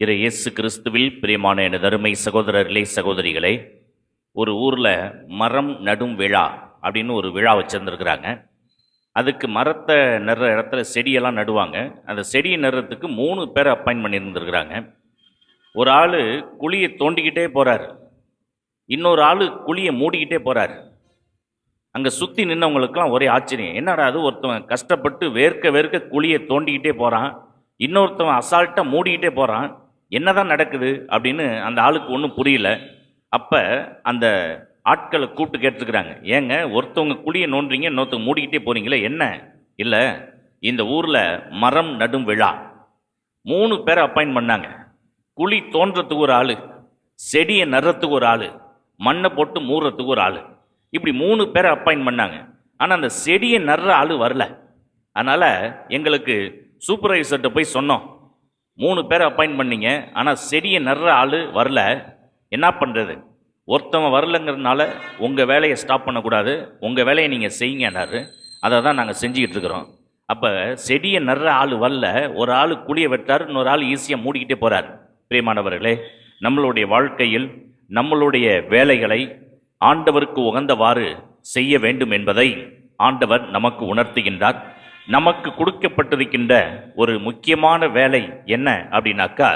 இறை இயேசு கிறிஸ்துவில் பிரியமான எனது அருமை சகோதரர்களே சகோதரிகளே ஒரு ஊரில் மரம் நடும் விழா அப்படின்னு ஒரு விழா வச்சுருந்துருக்குறாங்க. அதுக்கு மரத்தை நடுற இடத்துல செடியெல்லாம் நடுவாங்க. அந்த செடியை நடுறதுக்கு மூணு பேரை அப்பாயின் பண்ணியிருந்துருக்குறாங்க. ஒரு ஆள் குழியை தோண்டிக்கிட்டே போகிறார் இன்னொரு ஆள் குழியை மூடிக்கிட்டே போகிறார் அங்கே சுற்றி நின்னவங்களுக்கெல்லாம் ஒரே ஆச்சரியம். என்னடா அது? ஒருத்தவன் கஷ்டப்பட்டு வேர்க்க வேர்க்க குழியை தோண்டிக்கிட்டே போகிறான் இன்னொருத்தவன் அசால்ட்டாக மூடிக்கிட்டே போகிறான் என்னதான் நடக்குது அப்படின்னு அந்த ஆளுக்கு ஒன்றும் புரியல. அப்போ அந்த ஆட்களை கூப்பிட்டு கேட்டுருக்குறாங்க. ஏங்க ஒருத்தவங்க குழியை நோண்டுறீங்க இன்னொருத்தவங்க மூடிக்கிட்டே போகிறீங்களே என்ன? இல்லை இந்த ஊரில் மரம் நடும் விழா. மூணு பேரை அப்பாயின் பண்ணாங்க. குழி தோன்றத்துக்கு ஒரு ஆள் செடியை நடுறதுக்கு ஒரு ஆள் மண்ணை போட்டு மூடுறதுக்கு ஒரு ஆள். இப்படி மூணு பேரை அப்பாயின் பண்ணாங்க. ஆனால் அந்த செடியை நடுற ஆள் வரல. அதனால் எங்களுக்கு சூப்பர்வைசர்கிட்ட போய் சொன்னோம். மூணு பேரை அப்பாயின் பண்ணீங்க ஆனால் செடியை நடுற ஆள் வரல. என்ன பண்ணுறது ஒருத்தவன் வரலங்கிறதுனால உங்கள் வேலையை ஸ்டாப் பண்ணக்கூடாது. உங்கள் வேலையை நீங்கள் செய்யுங்கன்னாரு அதை தான் நாங்கள் செஞ்சுக்கிட்டு இருக்கிறோம். அப்போ செடியை நடுற ஆள் வரல. ஒரு ஆள் குழியை வெட்டார் இன்னொரு ஆள் ஈஸியாக மூடிக்கிட்டே போகிறார் பிரியமானவர்களே நம்மளுடைய வாழ்க்கையில் நம்மளுடைய வேலைகளை ஆண்டவருக்கு உகந்தவாறு செய்ய வேண்டும் என்பதை ஆண்டவர் நமக்கு உணர்த்துகின்றார். நமக்கு கொடுக்கப்பட்டிருக்கின்ற ஒரு முக்கியமான வேலை என்ன அப்படின்னாக்கா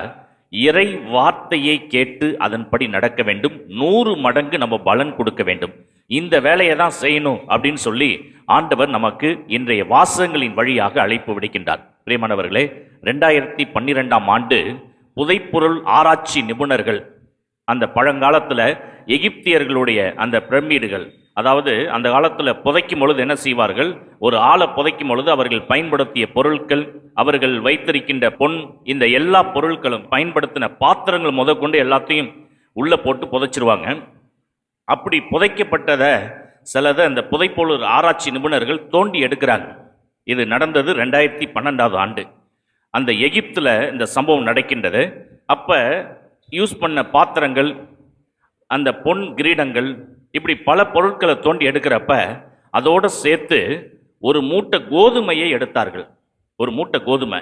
இறை வார்த்தையை கேட்டு அதன்படி நடக்க வேண்டும். நூறு மடங்கு நம்ம பலன் கொடுக்க வேண்டும். இந்த வேலையை தான் செய்யணும் அப்படின்னு சொல்லி ஆண்டவர் நமக்கு இன்றைய வாசகங்களின் வழியாக அழைப்பு விடுக்கின்றார். பிரியமானவர்களே ரெண்டாயிரத்தி பன்னிரெண்டாம் ஆண்டு புதைப்பொருள் ஆராய்ச்சி நிபுணர்கள் அந்த பழங்காலத்தில் எகிப்தியர்களுடைய அந்த பிரமிடுகள் அதாவது அந்த காலத்தில் புதைக்கும் பொழுது என்ன செய்வார்கள்? ஒரு ஆளை புதைக்கும் பொழுது அவர்கள் பயன்படுத்திய பொருட்கள் அவர்கள் வைத்திருக்கின்ற பொன் இந்த எல்லா பொருட்களும் பயன்படுத்தின பாத்திரங்கள் முதற்கொண்டு எல்லாத்தையும் உள்ளே போட்டு புதைச்சிருவாங்க. அப்படி புதைக்கப்பட்டதை சிலதை அந்த புதைப்பொருள் ஆராய்ச்சி நிபுணர்கள் தோண்டி எடுக்கிறாங்க. இது நடந்தது ரெண்டாயிரத்தி பன்னெண்டாவது ஆண்டு. அந்த எகிப்தில் இந்த சம்பவம் நடக்கின்றது. அப்போ யூஸ் பண்ண பாத்திரங்கள் அந்த பொன் கிரீடங்கள் இப்படி பல பொருட்களை தோண்டி எடுக்கிறப்ப அதோடு சேர்த்து ஒரு மூட்டை கோதுமையை எடுத்தார்கள். ஒரு மூட்டை கோதுமை.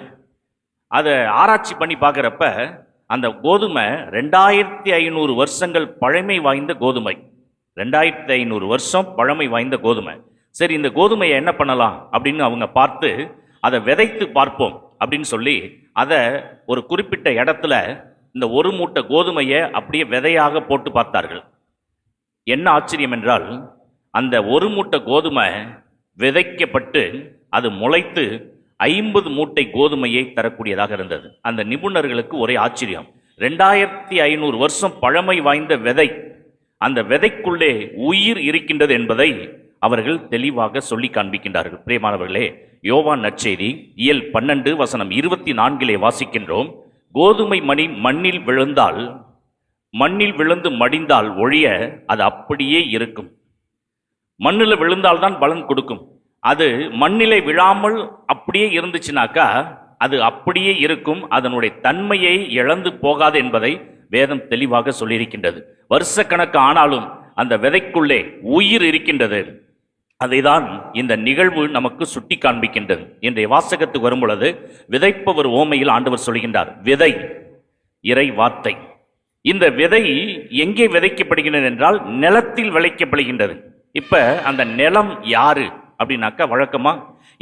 அதை ஆராய்ச்சி பண்ணி பார்க்குறப்ப அந்த கோதுமை ரெண்டாயிரத்தி ஐநூறு வருஷங்கள் பழமை வாய்ந்த கோதுமை. ரெண்டாயிரத்தி ஐநூறு வருஷம் பழமை வாய்ந்த கோதுமை. சரி இந்த கோதுமையை என்ன பண்ணலாம் அப்படின்னு அவங்க பார்த்து அதை விதைத்து பார்ப்போம் அப்படின்னு சொல்லி அதை ஒரு குறிப்பிட்ட இடத்துல இந்த ஒரு மூட்டை கோதுமையை அப்படியே விதையாக போட்டு பார்த்தார்கள். என்ன ஆச்சரியம் என்றால் அந்த ஒரு மூட்டை கோதுமை விதைக்கப்பட்டு அது முளைத்து ஐம்பது மூட்டை கோதுமையை தரக்கூடியதாக இருந்தது. அந்த நிபுணர்களுக்கு ஒரே ஆச்சரியம். ரெண்டாயிரத்தி ஐநூறு வருஷம் பழமை வாய்ந்த விதை அந்த விதைக்குள்ளே உயிர் இருக்கின்றது என்பதை அவர்கள் தெளிவாக சொல்லி காண்பிக்கின்றார்கள். பிரியமானவர்களே யோவான் நற்செய்தி இயல் பன்னெண்டு வசனம் இருபத்தி நான்கிலே வாசிக்கின்றோம். கோதுமை மணி மண்ணில் விழுந்தால் மண்ணில் விழுந்து மடிந்தால் ஒழிய அது அப்படியே இருக்கும். மண்ணில் விழுந்தால்தான் பலன் கொடுக்கும். அது மண்ணிலே விழாமல் அப்படியே இருந்துச்சுனாக்கா அது அப்படியே இருக்கும். அதனுடைய தன்மையை இழந்து போகாது என்பதை வேதம் தெளிவாக சொல்லியிருக்கின்றது. வருஷக்கணக்கு ஆனாலும் அந்த விதைக்குள்ளே உயிர் இருக்கின்றது. அதைதான் இந்த நிகழ்வு நமக்கு சுட்டி காண்பிக்கின்றது. இன்றைய வாசகத்துக்கு வரும் பொழுது விதைப்பவர் ஓமையில் ஆண்டவர் சொல்கின்றார் விதை இறை வார்த்தை. இந்த விதை எங்கே விதைக்கப்படுகின்றது என்றால் நிலத்தில் விளைக்கப்படுகின்றது. இப்ப அந்த நிலம் யாரு அப்படின்னாக்கா வழக்கமா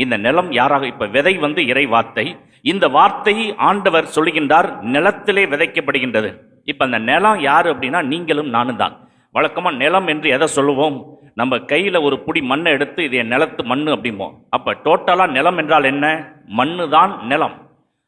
இந்த நிலம் யாராக இப்ப விதை வந்து இறை வார்த்தை. இந்த வார்த்தை ஆண்டவர் சொல்கின்றார் நிலத்திலே விதைக்கப்படுகின்றது. இப்ப அந்த நிலம் யாரு அப்படின்னா நீங்களும் நானும் தான். வழக்கமா நிலம் என்று எதை சொல்லுவோம்? நம்ம கையில ஒரு புடி மண்ணை எடுத்து இது என் நிலத்து மண்ணு அப்படிம்போம். அப்ப டோட்டலா நிலம் என்றால் என்ன? மண்ணு தான் நிலம்.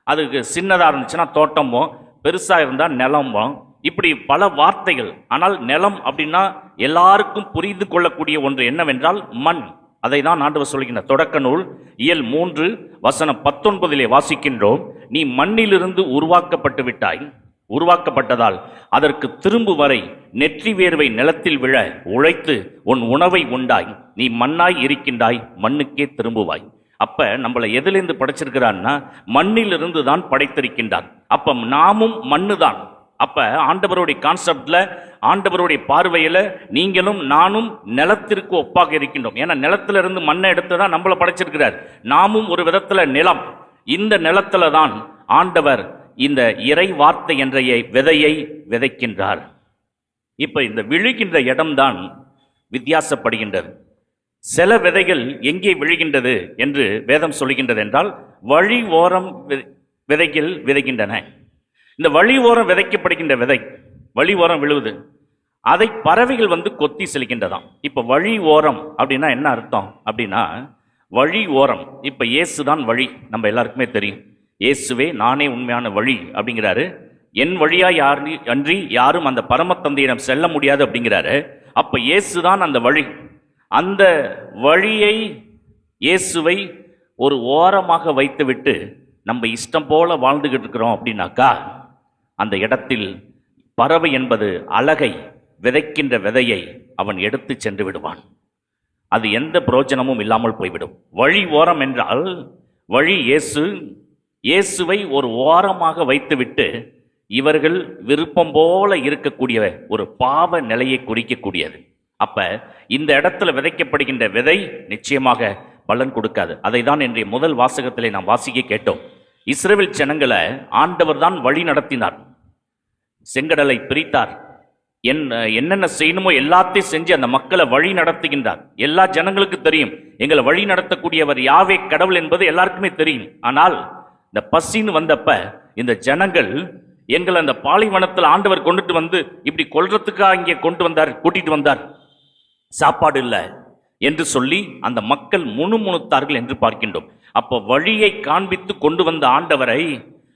அதுக்கு சின்னதாக இருந்துச்சுன்னா தோட்டமும் பெருசாக இருந்தால் நிலமும் இப்படி பல வார்த்தைகள் ஆனால் நிலம் அப்படின்னா எல்லாருக்கும் புரிந்து கொள்ளக்கூடிய ஒன்று என்னவென்றால் மண். அதை தான் ஆண்டவர் சொல்கின்ற தொடக்க நூல் இயல் மூன்று வசனம் பத்தொன்பதிலே வாசிக்கின்றோம். நீ மண்ணிலிருந்து உருவாக்கப்பட்டு விட்டாய். உருவாக்கப்பட்டதால் அதற்கு திரும்பு வரை நெற்றி வேர்வை நிலத்தில் விழ உழைத்து உன் உணவை உண்டாய். நீ மண்ணாய் இருக்கின்றாய் மண்ணுக்கே திரும்புவாய். அப்ப நம்மளை எதிலிருந்து படைச்சிருக்கிறான்னா மண்ணிலிருந்து தான் படைத்திருக்கின்றான். அப்ப நாமும் மண்ணு தான் அப்ப ஆண்டவருடைய கான்செப்ட்ல ஆண்டவருடைய பார்வையில நீங்களும் நானும் நிலத்திற்கு ஒப்பாக இருக்கின்றோம். ஏன்னா நிலத்திலிருந்து மண்ணை எடுத்து தான் நம்மளை படைச்சிருக்கிறார். நாமும் ஒரு விதத்துல நிலம். இந்த நிலத்துல தான் ஆண்டவர் இந்த இறை வார்த்தை என்ற விதையை விதைக்கின்றார். இப்ப இந்த விழுகின்ற இடம்தான் வித்தியாசப்படுகின்றது. சில விதைகள் எங்கே விழுகின்றது என்று வேதம் சொல்கின்றது என்றால் வழி ஓரம் விதைகள் விதைக்கின்றன. இந்த வழி ஓரம் விதைக்கப்படுகின்ற விதை வழி ஓரம் விழுவுது. அதை பறவைகள் வந்து கொத்தி செலுக்கின்றதாம் இப்போ வழி ஓரம் அப்படின்னா என்ன அர்த்தம்? அப்படின்னா வழி ஓரம் இப்போ இயேசு தான் வழி. நம்ம எல்லாருக்குமே தெரியும். இயேசுவே நானே உண்மையான வழி அப்படிங்கிறாரு. என் வழியாக யார் அன்றி யாரும் அந்த பரமத்தந்தையிடம் செல்ல முடியாது அப்படிங்கிறாரு. அப்போ இயேசு தான் அந்த வழி. அந்த வழியை இயேசுவை ஒரு ஓரமாக வைத்துவிட்டு நம்ம இஷ்டம் போல வாழ்ந்துகிட்டு இருக்கிறோம் அப்படின்னாக்கா அந்த இடத்தில் பறவை என்பது அழகை விதைக்கின்ற விதையை அவன் எடுத்து சென்று விடுவான். அது எந்த பிரயோஜனமும் இல்லாமல் போய்விடும். வழி ஓரம் என்றால் வழி இயேசு இயேசுவை ஒரு ஓரமாக வைத்துவிட்டு இவர்கள் விருப்பம் போல இருக்கக்கூடிய ஒரு பாவ நிலையை குறிக்கக்கூடியது. அப்ப இந்த இடத்துல விதைக்கப்படுகின்ற விதை நிச்சயமாக பலன் கொடுக்காது. அதை தான் இன்றைய முதல் வாசகத்திலே நாம் வாசிக்க கேட்டோம். இஸ்ரவேல் ஜனங்களை ஆண்டவர் தான் வழி நடத்தினார். செங்கடலை பிரித்தார். என் என்னென்ன செய்யணுமோ எல்லாத்தையும் செஞ்சு அந்த மக்களை வழி நடத்துகின்றார். எல்லா ஜனங்களுக்கு தெரியும். எங்களை வழி நடத்தக்கூடியவர் யாவே கடவுள் என்பது எல்லாருக்குமே தெரியும். ஆனால் இந்த பசின்னு வந்தப்ப இந்த ஜனங்கள் எங்களை அந்த பாலைவனத்தில் ஆண்டவர் கொண்டுட்டு வந்து இப்படி கொல்றதுக்காக இங்கே கொண்டு வந்தார் கூட்டிட்டு வந்தார். சாப்பாடு இல்லை என்று சொல்லி அந்த மக்கள் முணுமுணுத்தார்கள் என்று பார்க்கின்றோம். அப்போ வழியை காண்பித்து கொண்டு வந்த ஆண்டவரை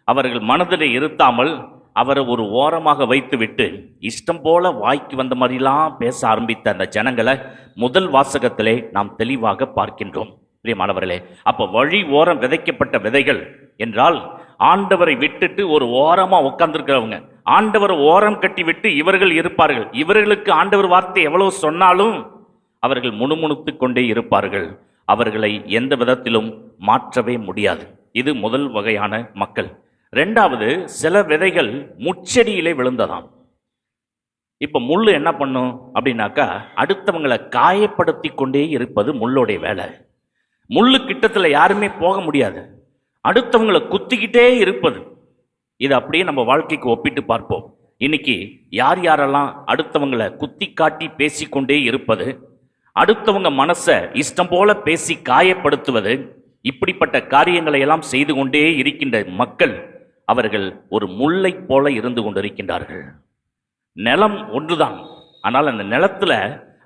அவர்கள் மனதில் இருத்தாமல் அவரை ஒரு ஓரமாக வைத்துவிட்டு இஷ்டம் போல வாய்க்கு வந்த மாதிரிலாம் பேச ஆரம்பித்த அந்த ஜனங்களை முதல் வாசகத்திலே நாம் தெளிவாக பார்க்கின்றோம். பிரியமானவர்களே அப்போ வழி ஓரம் விதைக்கப்பட்ட விதைகள் என்றால் ஆண்டவரை விட்டுட்டு ஒரு ஓரமாக உட்கார்ந்துருக்கிறவங்க ஆண்டவரை ஓரம் கட்டி விட்டு இவர்கள் இருப்பார்கள். இவர்களுக்கு ஆண்டவர் வார்த்தை எவ்வளவு சொன்னாலும் அவர்கள் முணுமுணுத்து கொண்டே இருப்பார்கள். அவர்களை எந்த விதத்திலும் மாற்றவே முடியாது. இது முதல் வகையான மக்கள். ரெண்டாவது சில விதைகள் முச்செடியிலே விழுந்ததாம். இப்போ முள் என்ன பண்ணும் அப்படின்னாக்கா அடுத்தவங்களை காயப்படுத்தி கொண்டே இருப்பது முள்ளோடைய வேலை. முள்ளு கிட்டத்தில் யாருமே போக முடியாது. அடுத்தவங்களை குத்திக்கிட்டே இருப்பது. இது அப்படியே நம்ம வாழ்க்கைக்கு ஒப்பிட்டு பார்ப்போம். இன்னைக்கு யார் யாரெல்லாம் அடுத்தவங்களை குத்தி காட்டி பேசிக்கொண்டே இருப்பது அடுத்தவங்க மனசை இஷ்டம் போல பேசி காயப்படுத்துவது இப்படிப்பட்ட காரியங்களை எல்லாம் செய்து கொண்டே இருக்கின்ற மக்கள் அவர்கள் ஒரு முல்லை போல இருந்து கொண்டிருக்கின்றார்கள். நிலம் ஒன்றுதான். ஆனால் அந்த நிலத்துல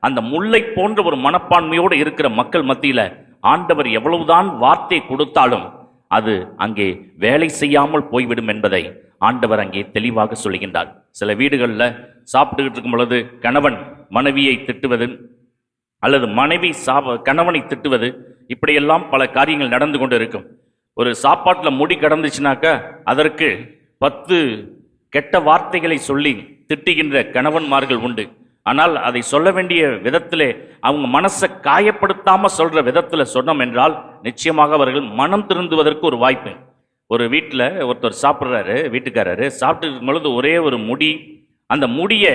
அந்த முல்லை போன்ற ஒரு மனப்பான்மையோடு இருக்கிற மக்கள் மத்தியில் ஆண்டவர் எவ்வளவுதான் வார்த்தை கொடுத்தாலும் அது அங்கே வேலை செய்யாமல் போய்விடும் என்பதை ஆண்டவர் அங்கே தெளிவாக சொல்கின்றார் சில வீடுகளில் சாப்பிட்டுக்கிட்டு இருக்கும் பொழுது கணவன் மனைவியை திட்டுவது அல்லது மனைவி சாப கணவனை திட்டுவது இப்படியெல்லாம் பல காரியங்கள் நடந்து கொண்டு இருக்கும் ஒரு சாப்பாட்டில் முடி கடந்துச்சுனாக்க அதற்கு பத்து கெட்ட வார்த்தைகளை சொல்லி திட்டுகின்ற கணவன்மார்கள் உண்டு. ஆனால் அதை சொல்ல வேண்டிய விதத்திலே அவங்க மனசை காயப்படுத்தாமல் சொல்கிற விதத்தில் சொன்னோம் என்றால் நிச்சயமாக அவர்கள் மனம் திருந்துவதற்கு ஒரு வாய்ப்பு. ஒரு வீட்டில் ஒருத்தர் சாப்பிட்றாரு வீட்டுக்காரரு சாப்பிட்டு இருக்கும் பொழுது ஒரே ஒரு முடி அந்த முடியை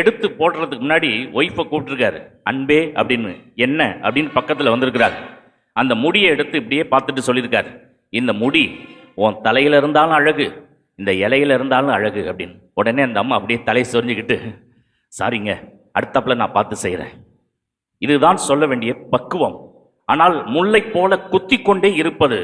எடுத்து போடுறதுக்கு முன்னாடி ஒய்ஃபை கூப்பிட்டுருக்காரு. அன்பே அப்படின்னு என்ன அப்படின்னு பக்கத்தில் வந்திருக்கிறார். அந்த முடியை எடுத்து இப்படியே பார்த்துட்டு சொல்லியிருக்காரு. இந்த முடி உன் தலையில் இருந்தாலும் அழகு இந்த இலையில இருந்தாலும் அழகு அப்படின்னு. உடனே அந்த அம்மா அப்படியே தலை சொரிஞ்சுக்கிட்டு சாரிங்க அடுத்தாப்புல நான் பார்த்து செய்கிறேன் இதுதான் சொல்ல வேண்டிய பக்குவம். ஆனால் முல்லை போல குத்தி கொண்டே இருப்பது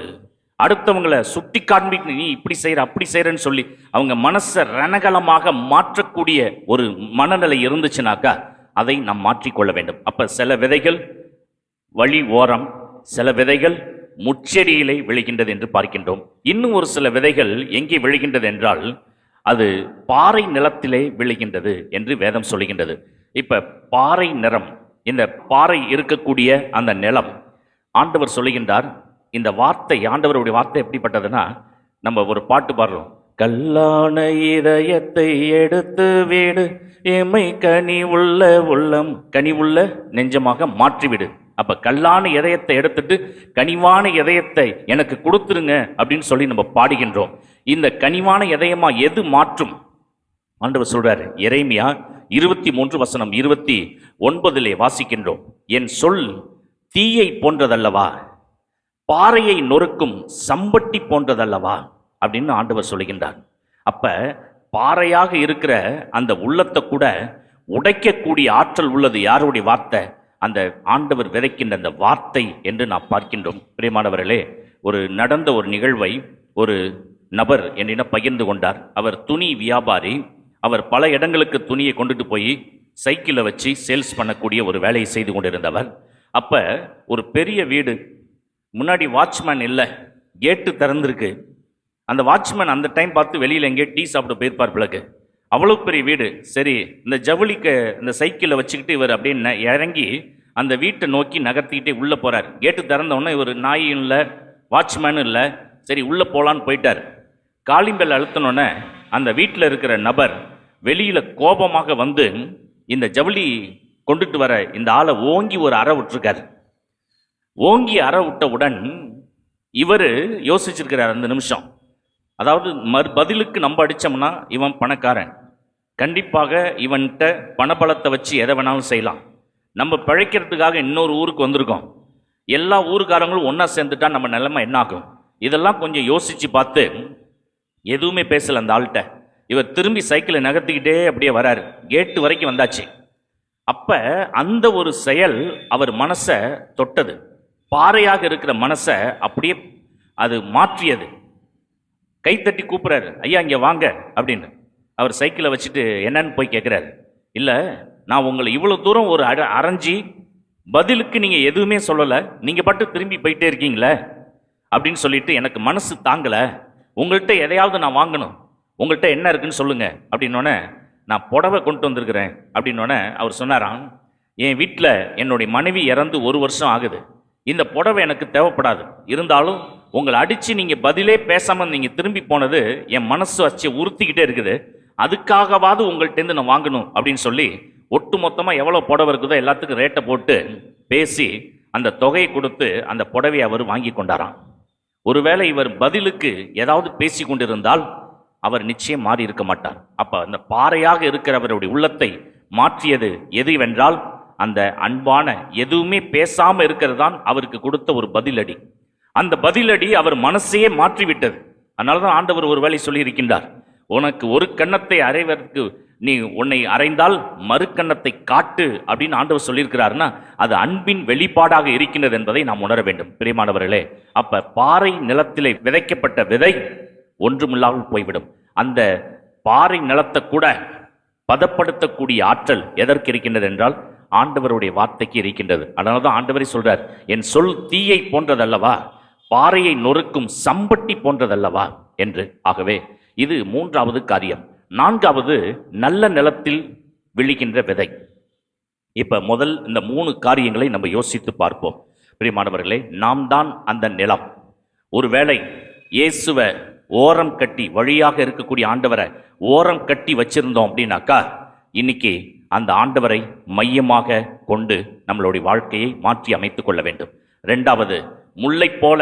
அடுத்தவங்களை சுட்டி காண்பி நீ இப்படி செய்கிற அப்படி செய்கிறேன்னு சொல்லி அவங்க மனசை ரணகலமாக மாற்றக்கூடிய ஒரு மனநிலை இருந்துச்சுனாக்கா அதை நாம் மாற்றிக்கொள்ள வேண்டும். அப்போ சில விதைகள் வழி ஓரம் சில விதைகள் முச்செடியிலே விழுகின்றது என்று பார்க்கின்றோம். இன்னும் ஒரு சில விதைகள் எங்கே விழுகின்றது என்றால் அது பாறை நிலத்திலே விழுகின்றது என்று வேதம் சொல்லுகின்றது. இப்ப பாறை நிறம் இந்த பாறை இருக்கக்கூடிய அந்த நிலம் ஆண்டவர் சொல்லுகின்றார் இந்த வார்த்தை ஆண்டவருடைய வார்த்தை எப்படிப்பட்டதுன்னா நம்ம ஒரு பாட்டு பாடுறோம். கல்லான இதயத்தை எடுத்து வீடு எமை கனி உள்ள உள்ளம் கனி உள்ள நெஞ்சமாக மாற்றிவிடு. அப்ப கல்லான இதயத்தை எடுத்துட்டு கனிவான இதயத்தை எனக்கு கொடுத்துருங்க அப்படின்னு சொல்லி நம்ம பாடுகின்றோம். இந்த கனிவான இதயமா எது மாற்றும்? ஆண்டவர் சொல்றாரு இறைமையா இருபத்தி மூன்று வசனம் இருபத்தி ஒன்பதிலே வாசிக்கின்றோம். என் சொல் தீயை போன்றதல்லவா? பாறையை நொறுக்கும் சம்பட்டி போன்றதல்லவா? அப்படின்னு ஆண்டவர் சொல்லுகின்றார். அப்ப பாறையாக இருக்கிற அந்த உள்ளத்தை கூட உடைக்கக்கூடிய ஆற்றல் உள்ளது. யாருடைய வார்த்தை? அந்த ஆண்டவர் விதைக்கின்ற அந்த வார்த்தை என்று நாம் பார்க்கின்றோம். பிரியமானவர்களே ஒரு நடந்த ஒரு நிகழ்வை ஒரு நபர் என்னிடம் பகிர்ந்து கொண்டார். அவர் துணி வியாபாரி. அவர் பல இடங்களுக்கு துணியை கொண்டுட்டு போய் சைக்கிளை வச்சு சேல்ஸ் பண்ணக்கூடிய ஒரு வேலையை செய்து கொண்டிருந்தவர். அப்போ ஒரு பெரிய வீடு முன்னாடி வாட்ச்மேன் இல்லை கேட்டு திறந்துருக்கு. அந்த வாட்ச்மேன் அந்த டைம் பார்த்து வெளியில் எங்கேயோ டீ சாப்பிட போயிருப்பார் பிள்ளைக்கு அவ்வளோ பெரிய வீடு. சரி இந்த ஜவுளிக்கு இந்த சைக்கிளை வச்சுக்கிட்டு இவர் அப்படின்னு இறங்கி அந்த வீட்டை நோக்கி நகர்த்திக்கிட்டே உள்ளே போகிறார் கேட்டு திறந்தவுடனே இவர் நாயும் இல்லை வாட்ச்மேனும் இல்லை. சரி உள்ளே போகலான்னு போயிட்டார். காலிம்பெல் அழுத்தினோடனே அந்த வீட்டில் இருக்கிற நபர் வெளியில் கோபமாக வந்து இந்த ஜவுளி கொண்டுட்டு வர இந்த ஆளை ஓங்கி ஒரு அறை விட்டுருக்கார். ஓங்கி அற விட்டவுடன் இவர் யோசிச்சிருக்கிறார் அந்த நிமிஷம். அதாவது மறு பதிலுக்கு நம்ம அடிச்சோம்னா இவன் பணக்காரன். கண்டிப்பாக இவன்கிட்ட பணபலத்தை வச்சு எதை வேணாலும் செய்யலாம். நம்ம பிழைக்கிறதுக்காக இன்னொரு ஊருக்கு வந்திருக்கோம். எல்லா ஊருக்காரங்களும் ஒன்றா சேர்ந்துட்டா நம்ம நிலைமை என்ன ஆகும்? இதெல்லாம் கொஞ்சம் யோசித்து பார்த்து எதுவுமே பேசல அந்த ஆள்கிட்ட. இவர் திரும்பி சைக்கிளை நகர்த்திக்கிட்டே அப்படியே வராரு. கேட்டு வரைக்கும் வந்தாச்சு. அப்போ அந்த ஒரு செயல் அவர் மனசை தொட்டது. பாறையாக இருக்கிற மனசை அப்படியே அது மாற்றியது. கைத்தட்டி கூப்பிட்றாரு ஐயா இங்கே வாங்க அப்படின்னு. அவர் சைக்கிளை வச்சுட்டு என்னன்னு போய் கேட்குறாரு இல்லை நான் உங்களை இவ்வளோ தூரம் ஒரு அட அரைஞ்சி பதிலுக்கு நீங்கள் எதுவுமே சொல்லலை. நீங்கள் பாட்டு திரும்பி போயிட்டே இருக்கீங்களே? அப்படின்னு சொல்லிட்டு எனக்கு மனசு தாங்கலை. உங்கள்கிட்ட எதையாவது நான் வாங்கணும். உங்கள்கிட்ட என்ன இருக்குன்னு சொல்லுங்கள் அப்படின்னோடனே நான் புடவை கொண்டு வந்திருக்கிறேன். அப்படின்னோடனே அவர் சொன்னாராம் என் வீட்டில் என்னுடைய மனைவி இறந்து ஒரு வருஷம் ஆகுது. இந்த புடவை எனக்கு தேவைப்படாது. இருந்தாலும் உங்களை அடித்து நீங்கள் பதிலே பேசாமல் நீங்கள் திரும்பி போனது என் மனசு வச்சு உறுத்திக்கிட்டே இருக்குது. அதுக்காகவாவது உங்கள்கிட்டேருந்து நான் வாங்கணும் அப்படின்னு சொல்லி ஒட்டு மொத்தமாக எவ்வளோ புடவை இருக்குதோ எல்லாத்துக்கும் ரேட்டை போட்டு பேசி அந்த தொகையை கொடுத்து அந்த புடவையை அவர் வாங்கி கொண்டாராம். ஒருவேளை இவர் பதிலுக்கு ஏதாவது பேசி கொண்டிருந்தால் அவர் நிச்சயம் மாறி இருக்க மாட்டார். அப்போ அந்த பாறையாக இருக்கிறவருடைய உள்ளத்தை மாற்றியது எதுவென்றால் அந்த அன்பான எதுவுமே பேசாமல் இருக்கிறது தான் அவருக்கு கொடுத்த ஒரு பதிலடி. அந்த பதிலடி அவர் மனசையே மாற்றிவிட்டது. அதனாலதான் ஆண்டவர் ஒரு வேலை சொல்லியிருக்கின்றார். உனக்கு ஒரு கன்னத்தை அறைவதற்கு நீ உன்னை அறைந்தால் மறு கன்னத்தை காட்டு அப்படின்னு ஆண்டவர் சொல்லியிருக்கிறாருன்னா அது அன்பின் வெளிப்பாடாக இருக்கின்றது என்பதை நாம் உணர வேண்டும். பிரியமானவர்களே அப்ப பாறை நிலத்திலே விதைக்கப்பட்ட விதை ஒன்றுமில்லாமல் போய்விடும். அந்த பாறை நிலத்தை கூட பதப்படுத்தக்கூடிய ஆற்றல் எதற்கு இருக்கின்றது என்றால் ஆண்டவருடைய வார்த்தைக்கு இருக்கின்றது. அதனால தான் ஆண்டவரை சொல்றார் என் சொல் தீயை போன்றதல்லவா? பாறையை நொறுக்கும் சம்பட்டி போன்றதல்லவா? என்று. ஆகவே இது மூன்றாவது காரியம். நான்காவது நல்ல நிலத்தில் விழுகின்ற விதை. இப்போ முதல் இந்த மூணு காரியங்களை நம்ம யோசித்து பார்ப்போம். பிரியமானவர்களே நாம் தான் அந்த நிலம். ஒருவேளை இயேசுவை ஓரம் கட்டி வழியாக இருக்கக்கூடிய ஆண்டவரை ஓரம் கட்டி வச்சிருந்தோம் அப்படின்னாக்கா இன்னைக்கு அந்த ஆண்டவரை மையமாக கொண்டு நம்மளுடைய வாழ்க்கையை மாற்றி அமைத்து கொள்ள வேண்டும். ரெண்டாவது முல்லை போல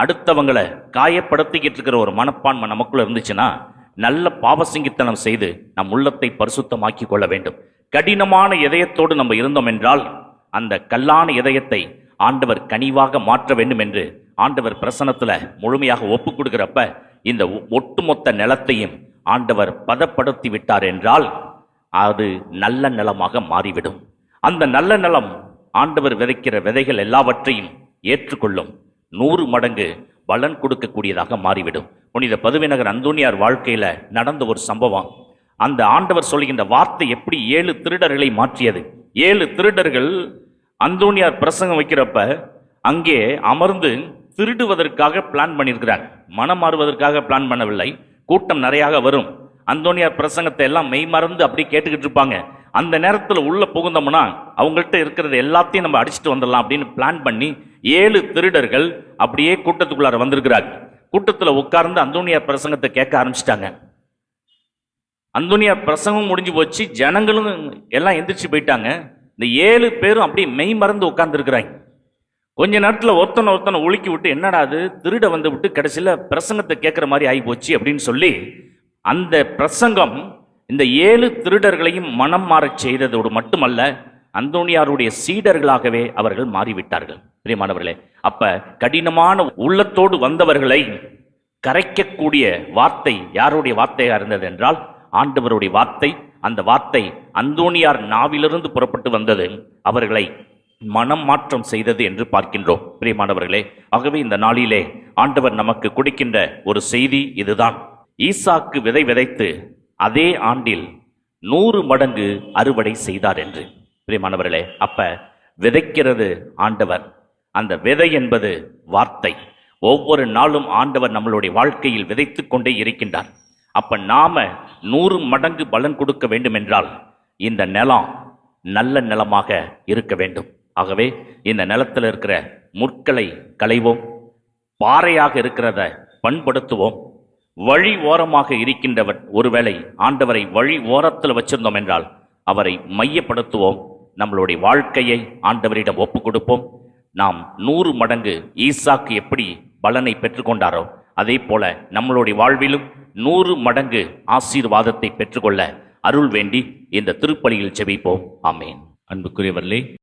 அடுத்தவங்களை காயப்படுத்திக்கிட்டு இருக்கிற ஒரு மனப்பான்மை நமக்குள்ள இருந்துச்சுன்னா நல்ல பாவசிங்கித்தனம் செய்து நம் உள்ளத்தை பரிசுத்தமாக்கி கொள்ள வேண்டும். கடினமான இதயத்தோடு நம்ம இருந்தோம் என்றால் அந்த கல்லான இதயத்தை ஆண்டவர் கனிவாக மாற்ற வேண்டும் என்று ஆண்டவர் பிரசனத்தில் முழுமையாக ஒப்பு கொடுக்குறப்ப இந்த ஒ- ஒட்டுமொத்த நிலத்தையும் ஆண்டவர் பதப்படுத்தி விட்டார் என்றால் அது நல்ல நிலமாக மாறிவிடும். அந்த நல்ல நிலம் ஆண்டவர் விதைக்கிற விதைகள் எல்லாவற்றையும் ஏற்றுக்கொள்ளும். நூறு மடங்கு பலன் கொடுக்கக்கூடியதாக மாறிவிடும். புனித பதுவிநகர் அந்தோனியார் வாழ்க்கையில் நடந்த ஒரு சம்பவம். அந்த ஆண்டவர் சொல்கின்ற வார்த்தை எப்படி ஏழு திருடர்களை மாற்றியது? ஏழு திருடர்கள் அந்தோனியார் பிரசங்கம் வைக்கிறப்ப அங்கே அமர்ந்து திருடுவதற்காக பிளான் பண்ணியிருக்கிறார். மனம் மாறுவதற்காக பிளான் பண்ணவில்லை. கூட்டம் நிறையாக வரும். அந்தோனியார் பிரசங்கத்தை எல்லாம் மெய் மறந்து அப்படி கேட்டுக்கிட்டு இருப்பாங்க. அந்த நேரத்தில் உள்ளே புகுந்தோம்னா அவங்கள்ட்ட இருக்கிறது எல்லாத்தையும் நம்ம அடிச்சுட்டு வந்துடலாம் அப்படின்னு பிளான் பண்ணி ஏழு திருடர்கள் அப்படியே கூட்டத்துக்குள்ளார வந்திருக்கிறாங்க கூட்டத்தில் உட்கார்ந்து அந்தோனியார் பிரசங்கத்தை கேட்க ஆரம்பிச்சிட்டாங்க. அந்தோனியார் பிரசங்கம் முடிஞ்சு போச்சு ஜனங்களும் எல்லாம் எந்திரிச்சு போயிட்டாங்க. இந்த ஏழு பேரும் அப்படியே மெய் மறந்து உட்கார்ந்துருக்கிறாங்க. கொஞ்ச நேரத்தில் ஒருத்தனை ஒருத்தனை ஒழுக்கி விட்டு என்னடா அது? திருட வந்து விட்டு கடைசியில் பிரசங்கத்தை கேட்குற மாதிரி ஆகி போச்சு அப்படின்னு சொல்லி அந்த பிரசங்கம் இந்த ஏழு திருடர்களையும் மனம் மாறச் செய்ததோடு மட்டுமல்ல அந்தோனியாருடைய சீடர்களாகவே அவர்கள் மாறிவிட்டார்கள். பிரியமானவர்களே அப்ப கடினமான உள்ளத்தோடு வந்தவர்களை கரைக்கக்கூடிய வார்த்தை யாருடைய வார்த்தையா இருந்தது என்றால் ஆண்டவருடைய வார்த்தை அந்த வார்த்தை அந்தோனியார் நாவிலிருந்து புறப்பட்டு வந்தது அவர்களை மனம் மாற்றம் செய்தது என்று பார்க்கின்றோம். பிரியமானவர்களே ஆகவே இந்த நாளிலே ஆண்டவர் நமக்கு கொடுக்கின்ற ஒரு செய்தி இதுதான். ஈசாக்கு விதை விதைத்து அதே ஆண்டில் நூறு மடங்கு அறுவடை செய்தார் என்று. பிரியமானவர்களே அப்ப விதைக்கிறது ஆண்டவர். அந்த விதை என்பது வார்த்தை. ஒவ்வொரு நாளும் ஆண்டவர் நம்மளுடைய வாழ்க்கையில் விதைத்து கொண்டே இருக்கின்றார். அப்ப நாம நூறு மடங்கு பலன் கொடுக்க வேண்டும் என்றால் இந்த நிலம் நல்ல நிலமாக இருக்க வேண்டும். ஆகவே இந்த நிலத்தில் இருக்கிற முற்களை களைவோம் பாறையாக இருக்கிறத பண்படுத்துவோம். வழி ஓரமாக இருக்கின்றவர் ஒருவேளை ஆண்டவரை வழி ஓரத்தில் வச்சிருந்தோம் என்றால் அவரை மையப்படுத்துவோம். நம்மளுடைய வாழ்க்கையை ஆண்டவரிடம் ஒப்பு கொடுப்போம் நாம் நூறு மடங்கு ஈசாக்கு எப்படி பலனை பெற்றுக்கொண்டாரோ அதே போல நம்மளுடைய வாழ்விலும் நூறு மடங்கு ஆசீர்வாதத்தை பெற்றுக்கொள்ள அருள் வேண்டி இந்த திருப்பலியில் செபிப்போம் ஆமேன். அன்புக்குரியவர்களே